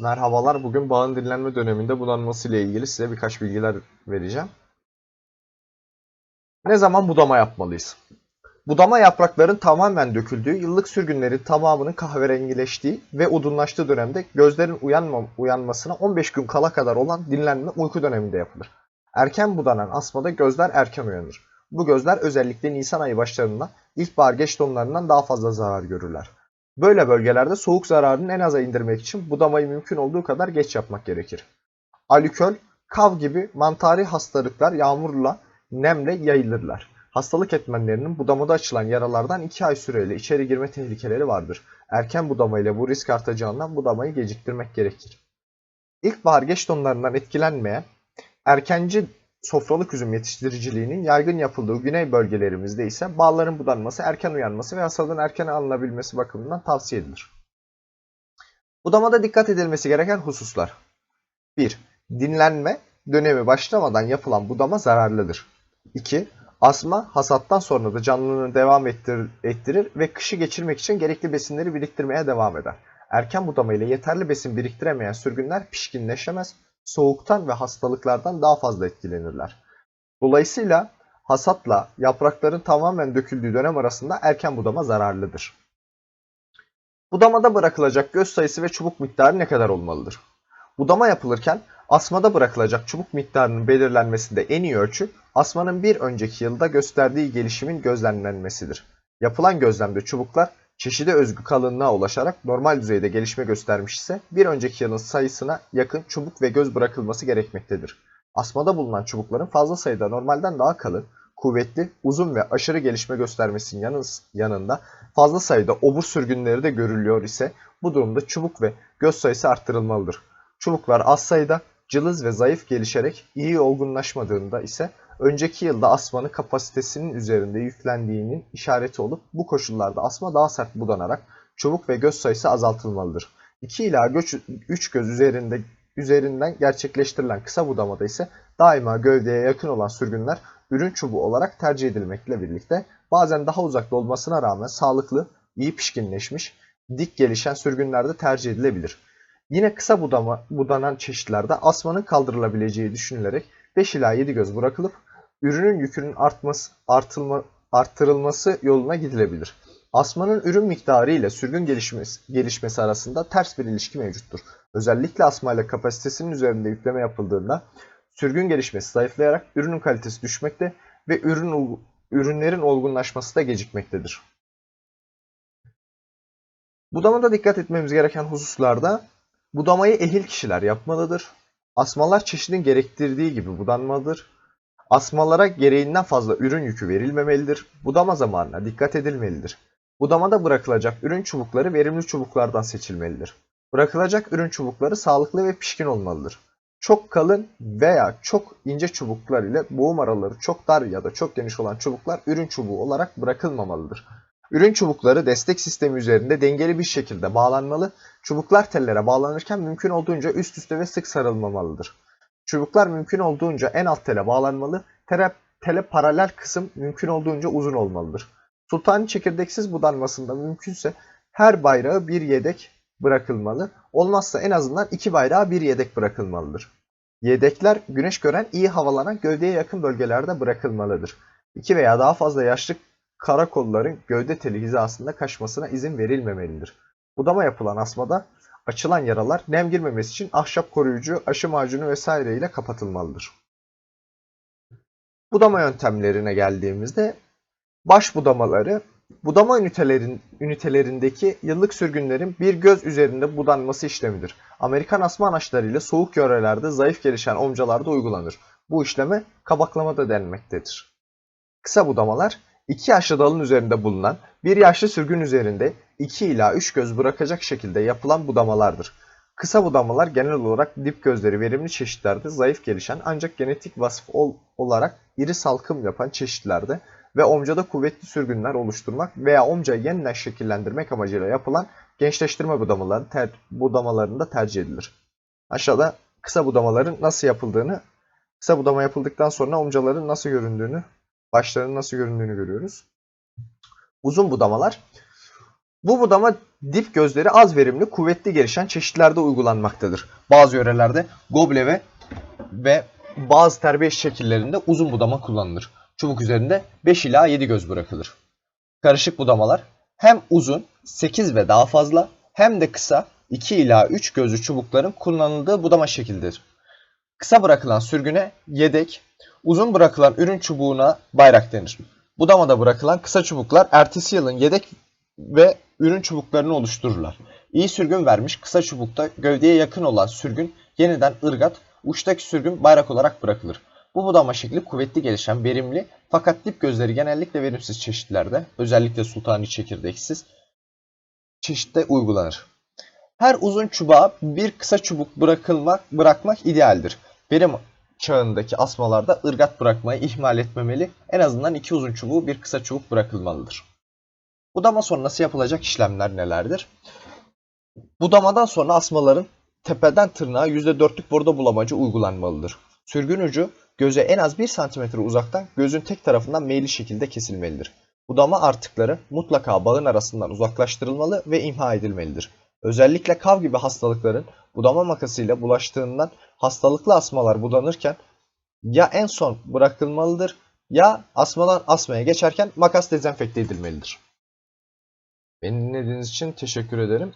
Merhabalar. Bugün bağın dinlenme döneminde budanması ilgili size birkaç bilgiler vereceğim. Ne zaman budama yapmalıyız? Budama yaprakların tamamen döküldüğü, yıllık sürgünlerin tamamının kahverengileştiği ve odunlaştığı dönemde gözlerin uyanma, uyanmasına 15 gün kala kadar olan dinlenme uyku döneminde yapılır. Erken budanan asmada gözler erken uyanır. Bu gözler özellikle Nisan ayı başlarında ilkbahar geç donlarından daha fazla zarar görürler. Böyle bölgelerde soğuk zararını en aza indirmek için budamayı mümkün olduğu kadar geç yapmak gerekir. Alüköl, kav gibi mantari hastalıklar yağmurla, nemle yayılırlar. Hastalık etmenlerinin budamada açılan yaralardan 2 ay süreyle içeri girme tehlikeleri vardır. Erken budama ile bu risk artacağından budamayı geciktirmek gerekir. İlkbahar geç donlarından etkilenmeyen, erkenci sofralık üzüm yetiştiriciliğinin yaygın yapıldığı güney bölgelerimizde ise bağların budanması, erken uyanması ve hasadın erken alınabilmesi bakımından tavsiye edilir. Budamada dikkat edilmesi gereken hususlar. 1. Dinlenme dönemi başlamadan yapılan budama zararlıdır. 2. Asma hasattan sonra da canlılığını devam ettirir, ettirir ve kışı geçirmek için gerekli besinleri biriktirmeye devam eder. Erken budama ile yeterli besin biriktiremeyen sürgünler pişkinleşemez, soğuktan ve hastalıklardan daha fazla etkilenirler. Dolayısıyla hasatla yaprakların tamamen döküldüğü dönem arasında erken budama zararlıdır. Budamada bırakılacak göz sayısı ve çubuk miktarı ne kadar olmalıdır? Budama yapılırken asmada bırakılacak çubuk miktarının belirlenmesinde en iyi ölçü asmanın bir önceki yılda gösterdiği gelişimin gözlemlenmesidir. Yapılan gözlemde çubuklar çeşide özgü kalınlığa ulaşarak normal düzeyde gelişme göstermiş ise bir önceki yılın sayısına yakın çubuk ve göz bırakılması gerekmektedir. Asmada bulunan çubukların fazla sayıda normalden daha kalın, kuvvetli, uzun ve aşırı gelişme göstermesinin yanı- yanında fazla sayıda obur sürgünleri de görülüyor ise bu durumda çubuk ve göz sayısı arttırılmalıdır. Çubuklar az sayıda, cılız ve zayıf gelişerek iyi olgunlaşmadığında ise önceki yılda asmanın kapasitesinin üzerinde yüklendiğinin işareti olup bu koşullarda asma daha sert budanarak çubuk ve göz sayısı azaltılmalıdır. 2 ila 3 göz üzerinde üzerinden gerçekleştirilen kısa budamada ise daima gövdeye yakın olan sürgünler ürün çubuğu olarak tercih edilmekle birlikte bazen daha uzakta olmasına rağmen sağlıklı, iyi pişkinleşmiş, dik gelişen sürgünlerde tercih edilebilir. Yine kısa budama, budanan çeşitlerde asmanın kaldırılabileceği düşünülerek 5 ila 7 göz bırakılıp ürünün yükünün artması, artılma, arttırılması yoluna gidilebilir. Asmanın ürün miktarı ile sürgün gelişmesi, gelişmesi arasında ters bir ilişki mevcuttur. Özellikle asma ile kapasitesinin üzerinde yükleme yapıldığında sürgün gelişmesi zayıflayarak ürünün kalitesi düşmekte ve ürün ürünlerin olgunlaşması da gecikmektedir. Budamada dikkat etmemiz gereken hususlarda budamayı ehil kişiler yapmalıdır. Asmalar çeşidin gerektirdiği gibi budanmalıdır. Asmalara gereğinden fazla ürün yükü verilmemelidir. Budama zamanına dikkat edilmelidir. Budamada bırakılacak ürün çubukları verimli çubuklardan seçilmelidir. Bırakılacak ürün çubukları sağlıklı ve pişkin olmalıdır. Çok kalın veya çok ince çubuklar ile boğum araları çok dar ya da çok geniş olan çubuklar ürün çubuğu olarak bırakılmamalıdır. Ürün çubukları destek sistemi üzerinde dengeli bir şekilde bağlanmalı, çubuklar tellere bağlanırken mümkün olduğunca üst üste ve sık sarılmamalıdır. Çubuklar mümkün olduğunca en alt tele bağlanmalı, tele, tele paralel kısım mümkün olduğunca uzun olmalıdır. Sultani çekirdeksiz budanmasında mümkünse her bayrağı bir yedek bırakılmalı, olmazsa en azından iki bayrağı bir yedek bırakılmalıdır. Yedekler güneş gören iyi havalanan gövdeye yakın bölgelerde bırakılmalıdır. İki veya daha fazla yaşlı karakolların gövde teli hizasında kaçmasına izin verilmemelidir. Budama yapılan asmada açılan yaralar nem girmemesi için ahşap koruyucu, aşı macunu vesaire ile kapatılmalıdır. Budama yöntemlerine geldiğimizde baş budamaları budama ünitelerin, ünitelerindeki yıllık sürgünlerin bir göz üzerinde budanması işlemidir. Amerikan asma anaçlarıyla soğuk yörelerde zayıf gelişen omcalarda uygulanır. Bu işleme kabaklama da denmektedir. Kısa budamalar iki yaşlı dalın üzerinde bulunan bir yaşlı sürgün üzerinde 2 ila 3 göz bırakacak şekilde yapılan budamalardır. Kısa budamalar genel olarak dip gözleri verimli çeşitlerde zayıf gelişen ancak genetik vasıf ol olarak iri salkım yapan çeşitlerde ve omcada kuvvetli sürgünler oluşturmak veya omcayı yeniden şekillendirmek amacıyla yapılan gençleştirme budamaları ter budamalarında tercih edilir. Aşağıda kısa budamaların nasıl yapıldığını, kısa budama yapıldıktan sonra omcaların nasıl göründüğünü, başlarının nasıl göründüğünü görüyoruz. Uzun budamalar Bu budama dip gözleri az verimli, kuvvetli gelişen çeşitlerde uygulanmaktadır. Bazı yörelerde goble ve, ve bazı terbiye şekillerinde uzun budama kullanılır. Çubuk üzerinde 5 ila 7 göz bırakılır. Karışık budamalar hem uzun 8 ve daha fazla hem de kısa 2 ila 3 gözlü çubukların kullanıldığı budama şekildir. Kısa bırakılan sürgüne yedek, uzun bırakılan ürün çubuğuna bayrak denir. Budamada bırakılan kısa çubuklar ertesi yılın yedek ve ürün çubuklarını oluştururlar. İyi sürgün vermiş kısa çubukta gövdeye yakın olan sürgün yeniden ırgat, uçtaki sürgün bayrak olarak bırakılır. Bu budama şekli kuvvetli gelişen, verimli fakat dip gözleri genellikle verimsiz çeşitlerde, özellikle sultani çekirdeksiz çeşitte uygulanır. Her uzun çubuğa bir kısa çubuk bırakılmak, bırakmak idealdir. Verim çağındaki asmalarda ırgat bırakmayı ihmal etmemeli, en azından iki uzun çubuğu bir kısa çubuk bırakılmalıdır. Budama sonrası yapılacak işlemler nelerdir? Budamadan sonra asmaların tepeden tırnağa %4'lük bordo bulamacı uygulanmalıdır. Sürgün ucu göze en az 1 cm uzaktan gözün tek tarafından meyilli şekilde kesilmelidir. Budama artıkları mutlaka bağın arasından uzaklaştırılmalı ve imha edilmelidir. Özellikle kav gibi hastalıkların budama makasıyla bulaştığından hastalıklı asmalar budanırken ya en son bırakılmalıdır ya asmadan asmaya geçerken makas dezenfekte edilmelidir. Beni dinlediğiniz için teşekkür ederim.